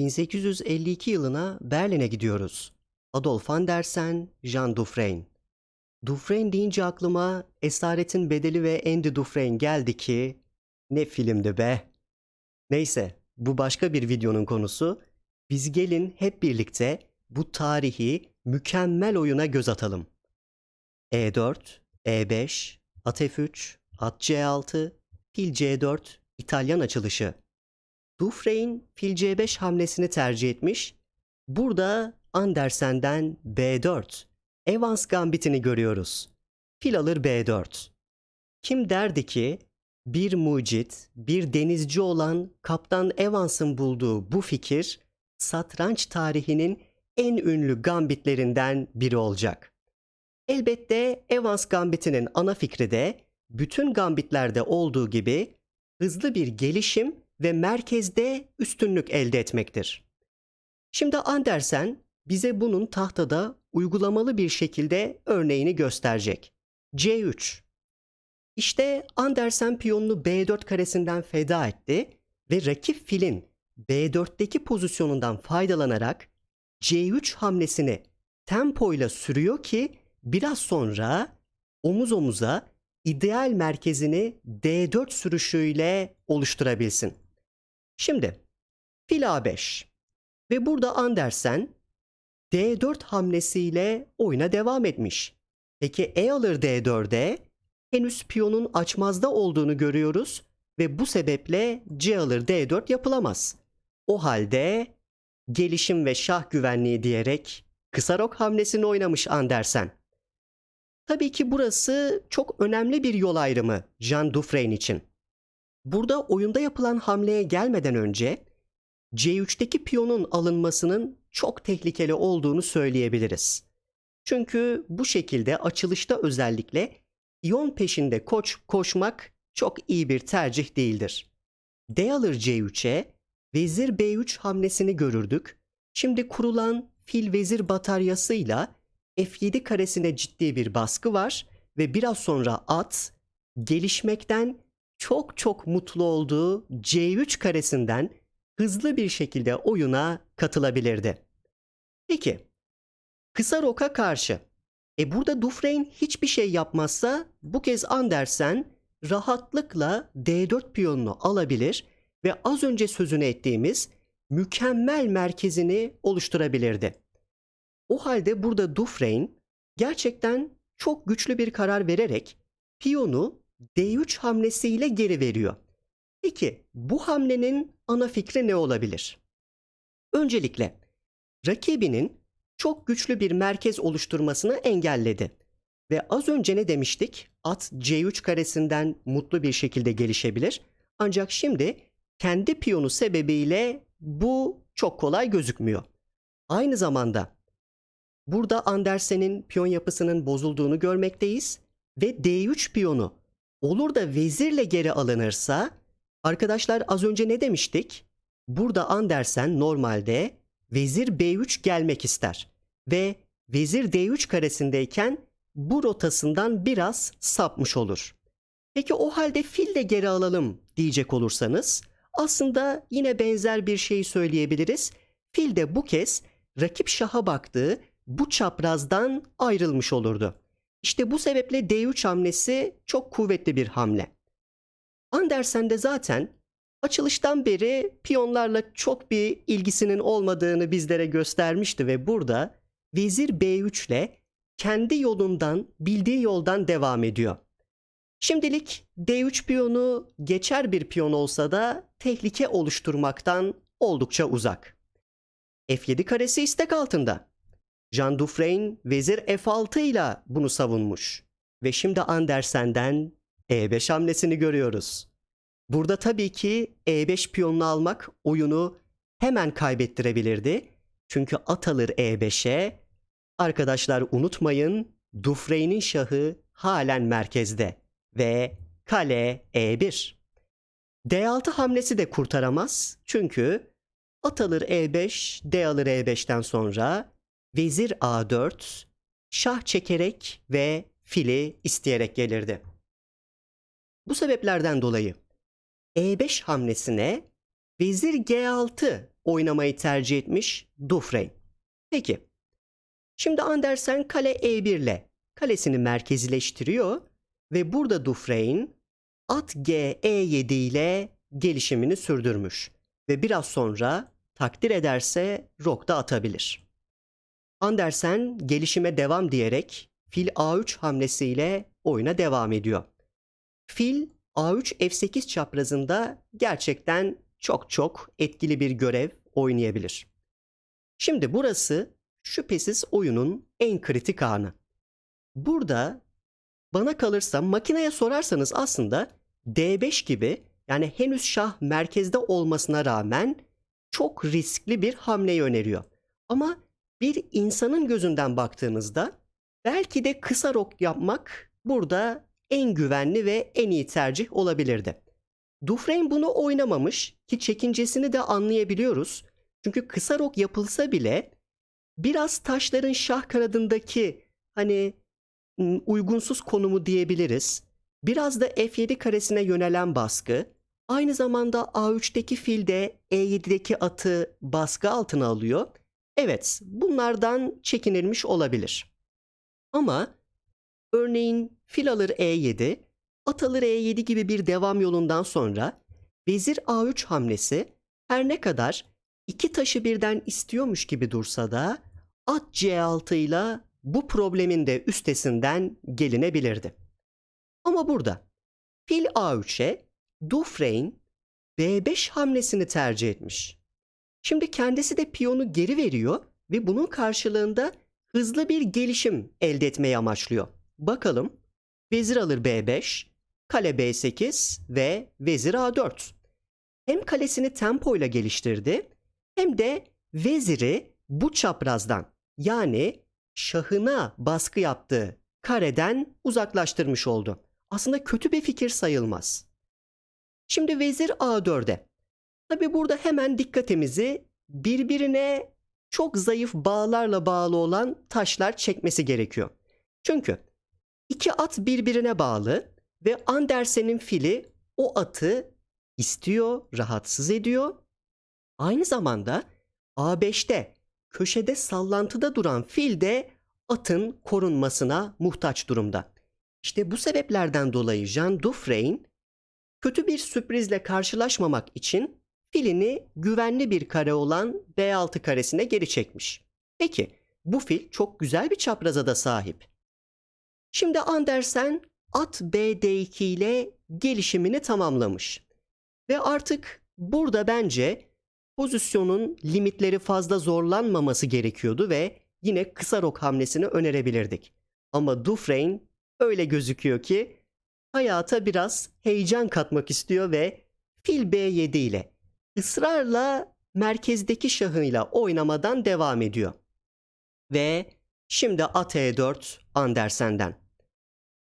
1852 yılına Berlin'e gidiyoruz. Adolf Andersen, Jean Dufresne. Dufresne deyince aklıma Esaretin Bedeli ve Andy Dufresne geldi ki ne filmdi be. Neyse bu başka bir videonun konusu. Biz gelin hep birlikte bu tarihi mükemmel oyuna göz atalım. E4, E5, at F3, at C6, fil C4, İtalyan açılışı. Dufresne fil C5 hamlesini tercih etmiş. Burada Andersen'den B4, Evans gambitini görüyoruz. Fil alır B4. Kim derdi ki bir mucit, bir denizci olan Kaptan Evans'ın bulduğu bu fikir satranç tarihinin en ünlü gambitlerinden biri olacak. Elbette Evans gambitinin ana fikri de bütün gambitlerde olduğu gibi hızlı bir gelişim ve merkezde üstünlük elde etmektir. Şimdi Andersen bize bunun tahtada uygulamalı bir şekilde örneğini gösterecek. C3 İşte Andersen piyonunu B4 karesinden feda etti ve rakip filin B4'teki pozisyonundan faydalanarak C3 hamlesini tempoyla sürüyor ki biraz sonra omuz omuza ideal merkezini D4 sürüşüyle oluşturabilsin. Şimdi fil A5 ve burada Andersen D4 hamlesiyle oyuna devam etmiş. Peki E alır D4'e henüz piyonun açmazda olduğunu görüyoruz ve bu sebeple C alır D4 yapılamaz. O halde gelişim ve şah güvenliği diyerek kısa rok hamlesini oynamış Andersen. Tabii ki burası çok önemli bir yol ayrımı Jean Dufresne için. Burada oyunda yapılan hamleye gelmeden önce C3'teki piyonun alınmasının çok tehlikeli olduğunu söyleyebiliriz. Çünkü bu şekilde açılışta özellikle piyon peşinde koç koşmak çok iyi bir tercih değildir. D alır C3'e vezir B3 hamlesini görürdük. Şimdi kurulan fil vezir bataryasıyla F7 karesine ciddi bir baskı var ve biraz sonra at gelişmekten çok çok mutlu olduğu C3 karesinden hızlı bir şekilde oyuna katılabilirdi. Peki, kısa roka karşı. E burada Dufresne hiçbir şey yapmazsa bu kez Andersen rahatlıkla D4 piyonunu alabilir ve az önce sözünü ettiğimiz mükemmel merkezini oluşturabilirdi. O halde burada Dufresne gerçekten çok güçlü bir karar vererek piyonu D3 hamlesiyle geri veriyor. Peki bu hamlenin ana fikri ne olabilir? Öncelikle rakibinin çok güçlü bir merkez oluşturmasını engelledi. Ve az önce ne demiştik? At C3 karesinden mutlu bir şekilde gelişebilir. Ancak şimdi kendi piyonu sebebiyle bu çok kolay gözükmüyor. Aynı zamanda burada Andersen'in piyon yapısının bozulduğunu görmekteyiz ve D3 piyonu olur da vezirle geri alınırsa arkadaşlar az önce ne demiştik? Burada Andersen normalde vezir B3 gelmek ister ve vezir D3 karesindeyken bu rotasından biraz sapmış olur. Peki o halde fil de geri alalım diyecek olursanız aslında yine benzer bir şey söyleyebiliriz. Fil de bu kez rakip şaha baktığı bu çaprazdan ayrılmış olurdu. İşte bu sebeple D3 hamlesi çok kuvvetli bir hamle. Andersen de zaten açılıştan beri piyonlarla çok bir ilgisinin olmadığını bizlere göstermişti ve burada vezir B3 ile kendi yolundan, bildiği yoldan devam ediyor. Şimdilik D3 piyonu geçer bir piyon olsa da tehlike oluşturmaktan oldukça uzak. F7 karesi istek altında. Jean Dufresne vezir F6 ile bunu savunmuş. Ve şimdi Andersen'den E5 hamlesini görüyoruz. Burada tabii ki E5 piyonunu almak oyunu hemen kaybettirebilirdi. Çünkü at alır E5'e. Arkadaşlar unutmayın Dufresne'in şahı halen merkezde ve kale E1. D6 hamlesi de kurtaramaz çünkü at alır E5, D alır E5'ten sonra vezir A4, şah çekerek ve fili isteyerek gelirdi. Bu sebeplerden dolayı E5 hamlesine vezir G6 oynamayı tercih etmiş Dufresne. Peki. Şimdi Andersen kale E1 ile kalesini merkezileştiriyor ve burada Dufresne at G E7 ile gelişimini sürdürmüş ve biraz sonra takdir ederse rok da atabilir. Andersen gelişime devam diyerek fil A3 hamlesiyle oyuna devam ediyor. Fil A3 F8 çaprazında gerçekten çok çok etkili bir görev oynayabilir. Şimdi burası şüphesiz oyunun en kritik anı. Burada bana kalırsa makineye sorarsanız aslında D5 gibi yani henüz şah merkezde olmasına rağmen çok riskli bir hamleyi öneriyor. Ama bir insanın gözünden baktığınızda belki de kısa rok yapmak burada en güvenli ve en iyi tercih olabilirdi. Dufresne bunu oynamamış ki çekincesini de anlayabiliyoruz. Çünkü kısa rok yapılsa bile biraz taşların şah kanadındaki hani uygunsuz konumu diyebiliriz. Biraz da F7 karesine yönelen baskı, aynı zamanda A3'teki fil de E7'deki atı baskı altına alıyor. Evet, bunlardan çekinilmiş olabilir. Ama örneğin fil alır E7, at alır E7 gibi bir devam yolundan sonra vezir A3 hamlesi her ne kadar iki taşı birden istiyormuş gibi dursa da at C6 ile bu problemin de üstesinden gelinebilirdi. Ama burada fil A3'e Dufresne B5 hamlesini tercih etmiş. Şimdi kendisi de piyonu geri veriyor ve bunun karşılığında hızlı bir gelişim elde etmeyi amaçlıyor. Bakalım vezir alır B5, kale B8 ve vezir A4. Hem kalesini tempoyla geliştirdi hem de veziri bu çaprazdan yani şahına baskı yaptığı kareden uzaklaştırmış oldu. Aslında kötü bir fikir sayılmaz. Şimdi vezir A4'e. Tabi burada hemen dikkatimizi birbirine çok zayıf bağlarla bağlı olan taşlar çekmesi gerekiyor. Çünkü iki at birbirine bağlı ve Andersen'in fili o atı istiyor, rahatsız ediyor. Aynı zamanda A5'te köşede sallantıda duran fil de atın korunmasına muhtaç durumda. İşte bu sebeplerden dolayı Jean Dufresne kötü bir sürprizle karşılaşmamak için filini güvenli bir kare olan B6 karesine geri çekmiş. Peki bu fil çok güzel bir çapraza da sahip. Şimdi Andersen at BD2 ile gelişimini tamamlamış. Ve artık burada bence pozisyonun limitleri fazla zorlanmaması gerekiyordu ve yine kısa rok hamlesini önerebilirdik. Ama Dufresne öyle gözüküyor ki hayata biraz heyecan katmak istiyor ve fil B7 ile ısrarla merkezdeki şahıyla oynamadan devam ediyor. Ve şimdi at E4 Andersen'den.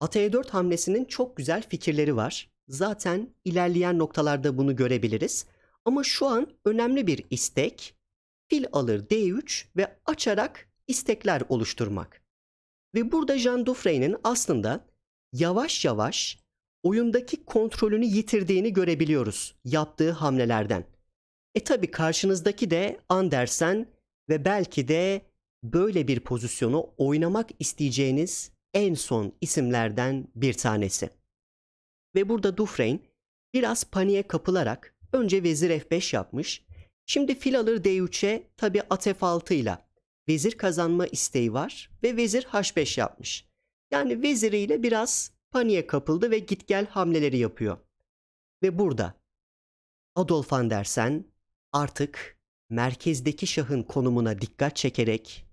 At E4 hamlesinin çok güzel fikirleri var. Zaten ilerleyen noktalarda bunu görebiliriz. Ama şu an önemli bir istek fil alır D3 ve açarak istekler oluşturmak. Ve burada Jean Dufresne'in aslında yavaş yavaş oyundaki kontrolünü yitirdiğini görebiliyoruz yaptığı hamlelerden. E tabi karşınızdaki de Andersen ve belki de böyle bir pozisyonu oynamak isteyeceğiniz en son isimlerden bir tanesi. Ve burada Dufresne biraz paniğe kapılarak önce vezir F5 yapmış. Şimdi fil alır D3'e tabi at F6 ile vezir kazanma isteği var ve vezir H5 yapmış. Yani veziriyle biraz paniğe kapıldı ve git gel hamleleri yapıyor. Ve burada Adolf Andersen artık merkezdeki şahın konumuna dikkat çekerek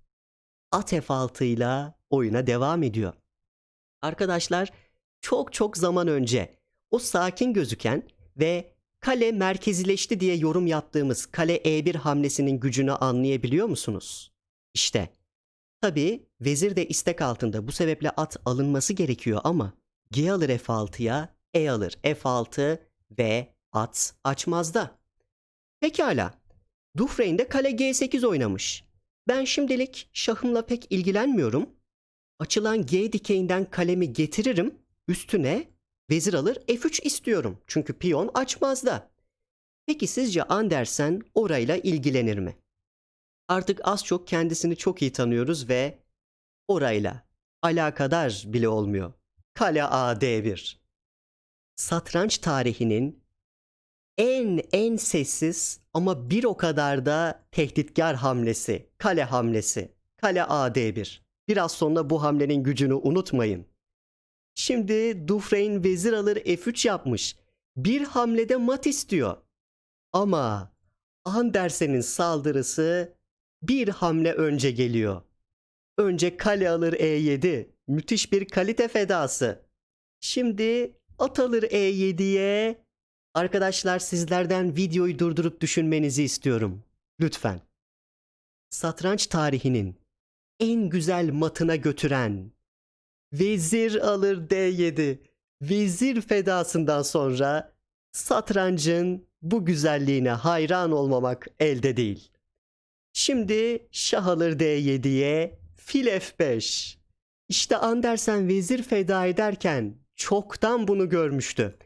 at F6 ile oyuna devam ediyor. Arkadaşlar çok çok zaman önce o sakin gözüken ve kale merkezileşti diye yorum yaptığımız kale E1 hamlesinin gücünü anlayabiliyor musunuz? İşte tabii vezir de istek altında bu sebeple at alınması gerekiyor ama G alır F6'ya, E alır F6 ve at açmazda. Pekala. Dufresne kale G8 oynamış. Ben şimdilik şahımla pek ilgilenmiyorum. Açılan G dikeyinden kalemi getiririm. Üstüne vezir alır F3 istiyorum. Çünkü piyon açmazda. Peki sizce Andersen orayla ilgilenir mi? Artık az çok kendisini çok iyi tanıyoruz ve orayla alakadar bile olmuyor. Kale AD1. Satranç tarihinin en en sessiz ama bir o kadar da tehditkar hamlesi, kale hamlesi. Kale AD1. Biraz sonra bu hamlenin gücünü unutmayın. Şimdi Dufresne vezir alır F3 yapmış. Bir hamlede mat istiyor. Ama Andersen'in saldırısı bir hamle önce geliyor. Önce kale alır E7. Müthiş bir kalite fedası. Şimdi at alır E7'ye. Arkadaşlar sizlerden videoyu durdurup düşünmenizi istiyorum. Lütfen. Satranç tarihinin en güzel matına götüren Vezir alır D7. Vezir fedasından sonra satrancın bu güzelliğine hayran olmamak elde değil. Şimdi şah alır D7'ye fil F5. İşte Andersen vezir feda ederken çoktan bunu görmüştü.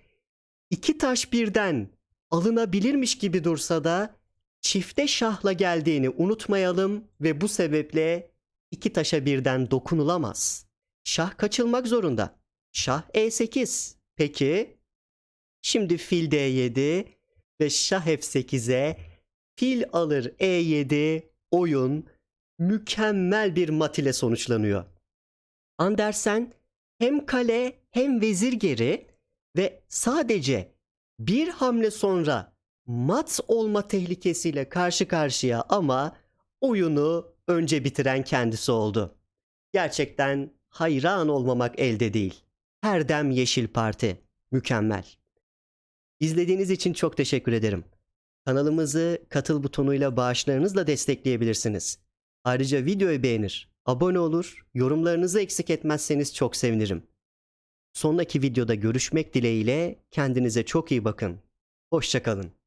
İki taş birden alınabilirmiş gibi dursa da çifte şahla geldiğini unutmayalım ve bu sebeple iki taşa birden dokunulamaz. Şah kaçılmak zorunda. Şah E8. Peki. Şimdi fil D7 ve şah F8'e fil alır E7 oyun mükemmel bir mat ile sonuçlanıyor. Andersen hem kale hem vezir geri ve sadece bir hamle sonra mat olma tehlikesiyle karşı karşıya ama oyunu önce bitiren kendisi oldu. Gerçekten hayran olmamak elde değil. Her dem Yeşil Parti. Mükemmel. İzlediğiniz için çok teşekkür ederim. Kanalımızı katıl butonuyla bağışlarınızla destekleyebilirsiniz. Ayrıca videoyu beğenir, abone olur, yorumlarınızı eksik etmezseniz çok sevinirim. Sonraki videoda görüşmek dileğiyle kendinize çok iyi bakın. Hoşçakalın.